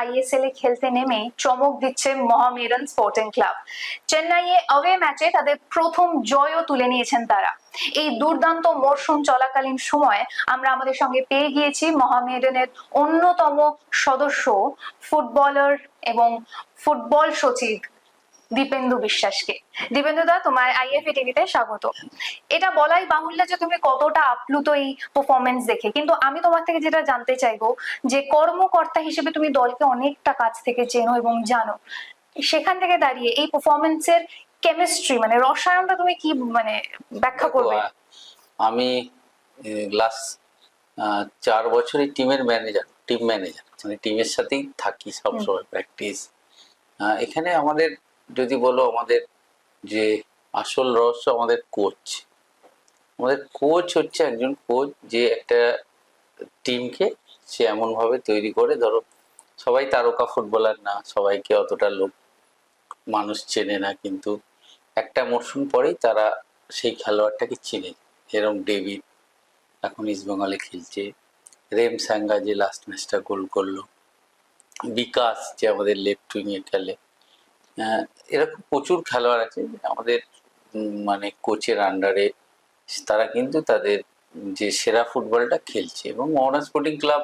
ISL এ খেলতে নেমে চমক দিচ্ছে মহামেরন স্পোর্টিং ক্লাব চেন্নাইয়ে অওয়ে ম্যাচে তাদের প্রথম জয়ও তুলে নিয়েছেন তারা। এই দুর্দান্ত মরশুম চলাকালীন সময় আমরা আমাদের সঙ্গে পেয়ে গিয়েছি মহামেডানের অন্যতম সদস্য ফুটবলার এবং ফুটবল সচিব দীপেন্দু বিশ্বাসকে। দীপেন্দু দা তোমার আইএফএ টিভিতে স্বাগত। এটা বলাই বাহুল্য যে তুমি কতটা আপ্লুত এই পারফরমেন্স দেখে। কিন্তু আমি তোমার থেকে যেটা জানতে চাইব যে কর্মকর্তা হিসেবে তুমি দলকে অনেকটা কাছ থেকে চেনো এবং জানো। সেখান থেকে দাঁড়িয়ে এই পারফরমেন্সের কেমিস্ট্রি মানে রসায়নটা তুমি কি মানে ব্যাখ্যা করবে? আমি লাস্ট চার বছরের টিমের ম্যানেজার টিম ম্যানেজার মানে টিমের সাথেই থাকি সবসময় প্র্যাকটিস এখানে আমাদের যদি বলো আমাদের যে আসল রহস্য আমাদের কোচ। আমাদের কোচ হচ্ছে একজন কোচ যে একটা টিমকে সে এমনভাবে তৈরি করে, ধরো সবাই তারকা ফুটবলার না, সবাইকে অতটা লোক, মানুষ চেনে না, কিন্তু একটা মরশুম পরেই তারা সেই খেলোয়াড়টাকে চিনে। যেরকম ডেভিড এখন ইস্টবেঙ্গলে খেলছে, রেম স্যাঙ্গা যে লাস্ট ম্যাচটা গোল করল, বিকাশ যে আমাদের লেফট উইংয়ে খেলে এরকম প্রচুর খেলোয়াড় আছে। আমাদের মানে কোচের আন্ডারে তারা কিন্তু তাদের, যে সেরা ফুটবলটা খেলছে এবং মোহনা স্পোর্টিং ক্লাব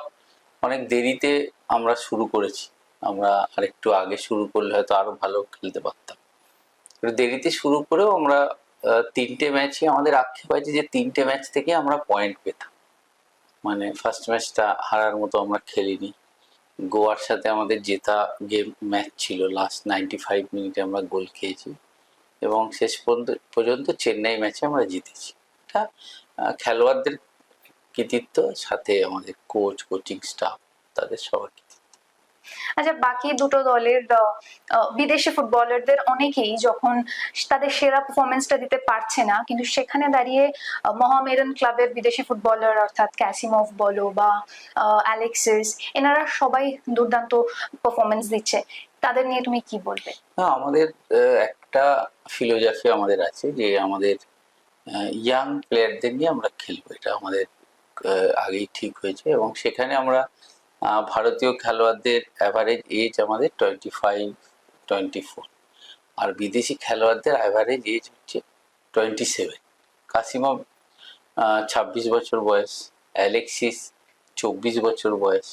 অনেক দেরিতে আমরা শুরু করেছি। আমরা আরেকটু আগে শুরু করলে হয়তো আরও ভালো খেলতে পারতাম। দেরিতে শুরু করেও আমরা তিনটে ম্যাচে আমাদের আক্ষেপ আছে যে তিনটে ম্যাচ থেকে আমরা পয়েন্ট পেতাম। মানে ফার্স্ট ম্যাচটা হারার মতো আমরা খেলিনি। গোয়ার সাথে আমাদের জেতা গেম ম্যাচ ছিল। লাস্ট নাইনটি ফাইভ মিনিটে আমরা গোল খেয়েছি। এবং শেষ পর্যন্ত পর্যন্ত চেন্নাই ম্যাচে আমরা জিতেছি। এটা খেলোয়াড়দের কৃতিত্ব, সাথে আমাদের কোচ কোচিং স্টাফ তাদের কৃতিত্ব আচ্ছা বাকি দুটো দলের বিদেশি ফুটবলারদের অনেকেই যখন তাদের সেরা পারফরমেন্সটা দিতে পারছে না কিন্তু সেখানে দাঁড়িয়ে আহ, মোহামেডান ক্লাবের বিদেশি ফুটবলার অর্থাৎ ক্যাসিমভ বলো বা অ্যালেক্সিস এনারা সবাই দুর্দান্ত পারফরমেন্স দিচ্ছে। তাদের নিয়ে তুমি কি বলবে? আমাদের একটা ফিলোজফি আমাদের আছে যে আমাদের ইয়াং প্লেয়ারদের নিয়ে আমরা খেলব। এটা আমাদের আগেই ঠিক হয়েছে এবং সেখানে আমরা ভারতীয় খেলোয়াড়দের অ্যাভারেজ এজ আমাদের টোয়েন্টি ফাইভ টোয়েন্টি ফোর আর বিদেশি খেলোয়াড়দের অ্যাভারেজ এজ হচ্ছে টোয়েন্টি সেভেন কাসিমভ ছাব্বিশ বছর বয়স অ্যালেক্সিস চব্বিশ বছর বয়স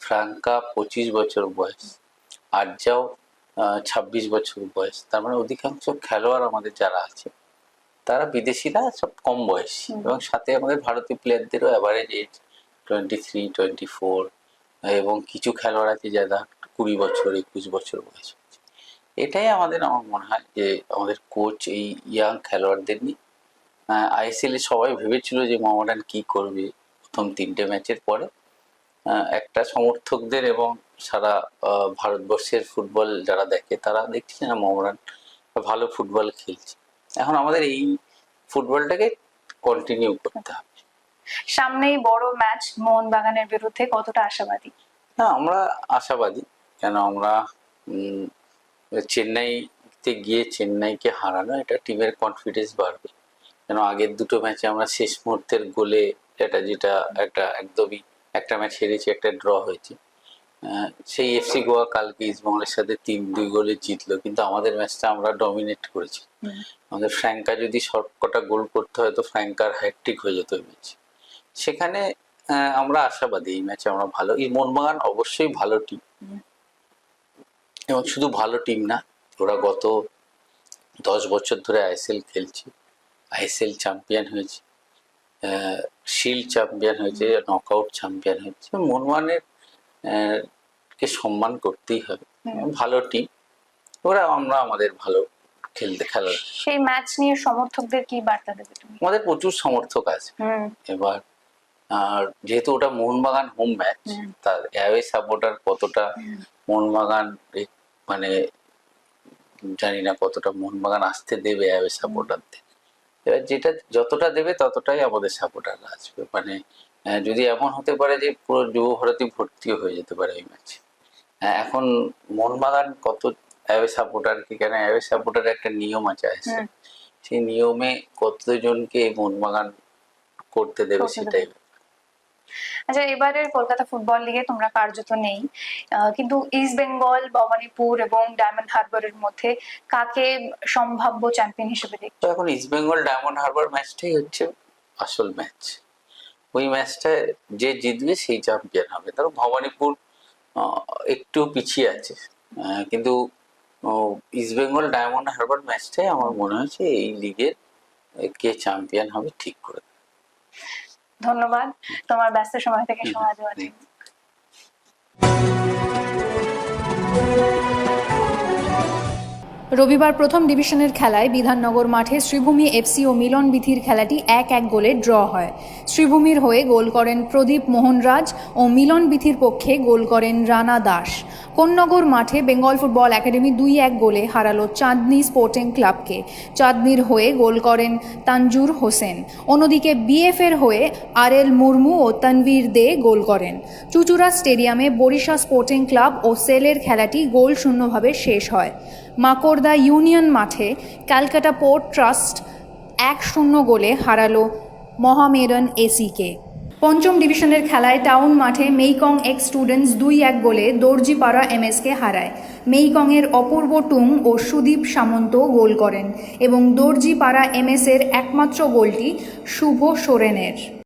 ফ্রাঙ্কা পঁচিশ বছর বয়স আর্যাও ছাব্বিশ বছর বয়স। তার মানে অধিকাংশ খেলোয়াড় আমাদের যারা আছে তারা বিদেশিরা সব কম বয়সী। এবং সাথে আমাদের ভারতীয় প্লেয়ারদেরও average age twenty three twenty four এবং কিছু খেলোয়াড় আছে যারা কুড়ি বছর, একুশ বছর বয়স এটাই আমাদের, আমার মনে হয় যে আমাদের কোচ এই ইয়াং খেলোয়াড়দের নিয়ে। আইএসএল সবাই ভেবেছিল যে মোহামেডান কি করবে প্রথম তিনটে ম্যাচের পরে। একটা সমর্থকদের এবং সারা ভারতবর্ষের ফুটবল যারা দেখে তারা দেখছে না মোহামেডান ভালো ফুটবল খেলছে। এখন আমাদের এই ফুটবলটাকে কন্টিনিউ করতে হবে। সামনেই বড় ম্যাচ মোহনবাগানের বিরুদ্ধে কতটা আশাবাদী? না আমরা আশাবাদী। কেন আমরা চেন্নাইতে গিয়ে চেন্নাইকে হারানো এটা টিমের কনফিডেন্স বাড়বে। কেন আগের দুটো ম্যাচে আমরা শেষ মুহূর্তের গোলে এটা যেটা একটা একদমই একটা ম্যাচ হেরেছি একটা ড্র হয়েছে। সেই এফসি গোয়া কালকে ইস্টবেঙ্গলের সাথে তিন দুই গোলে জিতলো কিন্তু আমাদের ম্যাচটা আমরা ডমিনেট করেছি। আমাদের ফ্র্যাঙ্কা যদি সবকটা গোল করতে হয় তো ফ্র্যাঙ্কার হ্যাট্রিক হয়ে যেত ম্যাচ সেখানে আমরা আশাবাদী এই ম্যাচে আমরা ভালো। এই মোহনবাগান অবশ্যই ভালো টিম এবং শুধু ভালো টিম না ওরা গত দশ বছর ধরে আইএসএল খেলছে। আইএসএল চ্যাম্পিয়ন হয়েছে। শিল্ড চ্যাম্পিয়ন হয়েছে নকআউট চ্যাম্পিয়ন হয়েছে। মোহনবাগানের কে সম্মান করতেই হবে। ভালো টিম ওরা আমরা আমাদের ভালো খেলতে খেলার সেই ম্যাচ নিয়ে সমর্থকদের কি বার্তা দেবে তুমি? আমাদের প্রচুর সমর্থক আছে। এবার যেহেতু ওটা মোহনবাগান হোম ম্যাচ। তার অ্যাওয়ে সাপোর্টার কতটা মোহনবাগান মানে জানি না কতটা মোহনবাগান আসতে দেবে অ্যাওয়ে সাপোর্টারদের এবার যেটা যতটা দেবে ততটাই আমাদের সাপোর্টাররা আসবে মানে যদি এমন হতে পারে যে পুরো যুব ভারতী ভর্তিও হয়ে যেতে পারে এই ম্যাচে এখন মোহনবাগান কত অ্যাওয়ে সাপোর্টার কি কেন অ্যাওয়ে সাপোর্টার একটা নিয়ম আছে হুম। সেই নিয়মে কতজনকে মোহনবাগান করতে দেবে। সেটাই আচ্ছা এবারের কলকাতা ফুটবল লিগে তোমরা কার্যত নেই। কিন্তু ইস্ট বেঙ্গল ভবানীপুর এবং ডায়মন্ড হারবারের মধ্যে কাকে সম্ভাব্য চ্যাম্পিয়ন হিসেবে দেখ তো এখন ইস্ট বেঙ্গল ডায়মন্ড হারবার ম্যাচটাই হচ্ছে আসল ম্যাচ ওই ম্যাচটা যে জিতবে সেই চ্যাম্পিয়ন হবে। ধরো ভবানীপুর একটু পিছিয়ে আছে। কিন্তু ইস্ট বেঙ্গল ডায়মন্ড হারবার ম্যাচটাই আমার মনে হচ্ছে এই লিগের কে চ্যাম্পিয়ন হবে ঠিক করে। ধন্যবাদ। তোমার ব্যস্ত সময় থেকে সময় দেওয়ার জন্য। রবিবার প্রথম ডিভিশনের খেলায় বিধাননগর মাঠে শ্রীভূমি এফসি ও মিলন বিথির খেলাটি এক এক গোলে ড্র হয়। শ্রীভূমির হয়ে গোল করেন প্রদীপ মোহনরাজ ও মিলন বিথির পক্ষে গোল করেন রানা দাস। কোন্নগর মাঠে বেঙ্গল ফুটবল একাডেমি দুই এক গোলে হারালো চাঁদনি স্পোর্টিং ক্লাবকে। চাঁদনির হয়ে গোল করেন তানজুর হোসেন। অন্যদিকে বিএফের হয়ে আর এল মুর্মু ও তানভীর দে গোল করেন। চুচুড়া স্টেডিয়ামে বরিশা স্পোর্টিং ক্লাব ও সেলের খেলাটি গোল শূন্যভাবে শেষ হয়। মাকড়দা ইউনিয়ন মাঠে ক্যালকাটা পোর্ট ট্রাস্ট এক শূন্য গোলে হারালো মহামেরন এসিকে। পঞ্চম ডিভিশনের খেলায় টাউন মাঠে মেইকং এক্স স্টুডেন্টস দুই এক গোলে দর্জিপাড়া এমএসকে হারায়। মেইকংয়ের অপূর্ব টুং ও সুদীপ সামন্ত গোল করেন এবং দর্জিপাড়া এমএসের একমাত্র গোলটি শুভ সোরেনের।